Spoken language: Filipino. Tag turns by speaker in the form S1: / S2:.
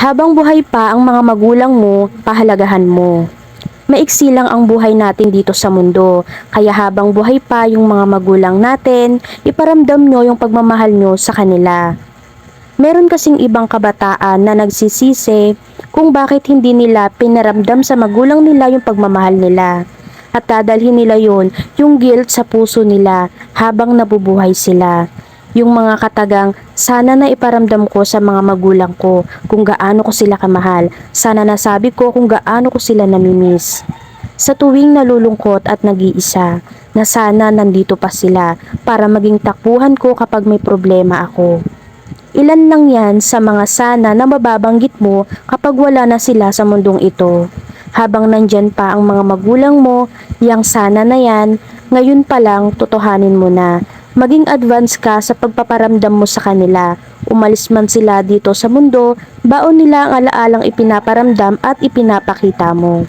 S1: Habang buhay pa ang mga magulang mo, pahalagahan mo. Maiksi lang ang buhay natin dito sa mundo, kaya habang buhay pa yung mga magulang natin, iparamdam nyo yung pagmamahal nyo sa kanila. Meron kasing ibang kabataan na nagsisisi kung bakit hindi nila pinaramdam sa magulang nila yung pagmamahal nila. At dadalhin nila yon yung guilt sa puso nila habang nabubuhay sila. Yung mga katagang, sana na iparamdam ko sa mga magulang ko kung gaano ko sila kamahal. Sana nasabi ko kung gaano ko sila namimiss. Sa tuwing nalulungkot at nag-iisa, na sana nandito pa sila para maging takbuhan ko kapag may problema ako. Ilan lang yan sa mga sana na mababanggit mo kapag wala na sila sa mundong ito. Habang nandyan pa ang mga magulang mo, yang sana na yan, ngayon pa lang totohanin mo na. Maging advance ka sa pagpaparamdam mo sa kanila. Umalis man sila dito sa mundo, baon nila ang alaalang ipinaparamdam at ipinapakita mo.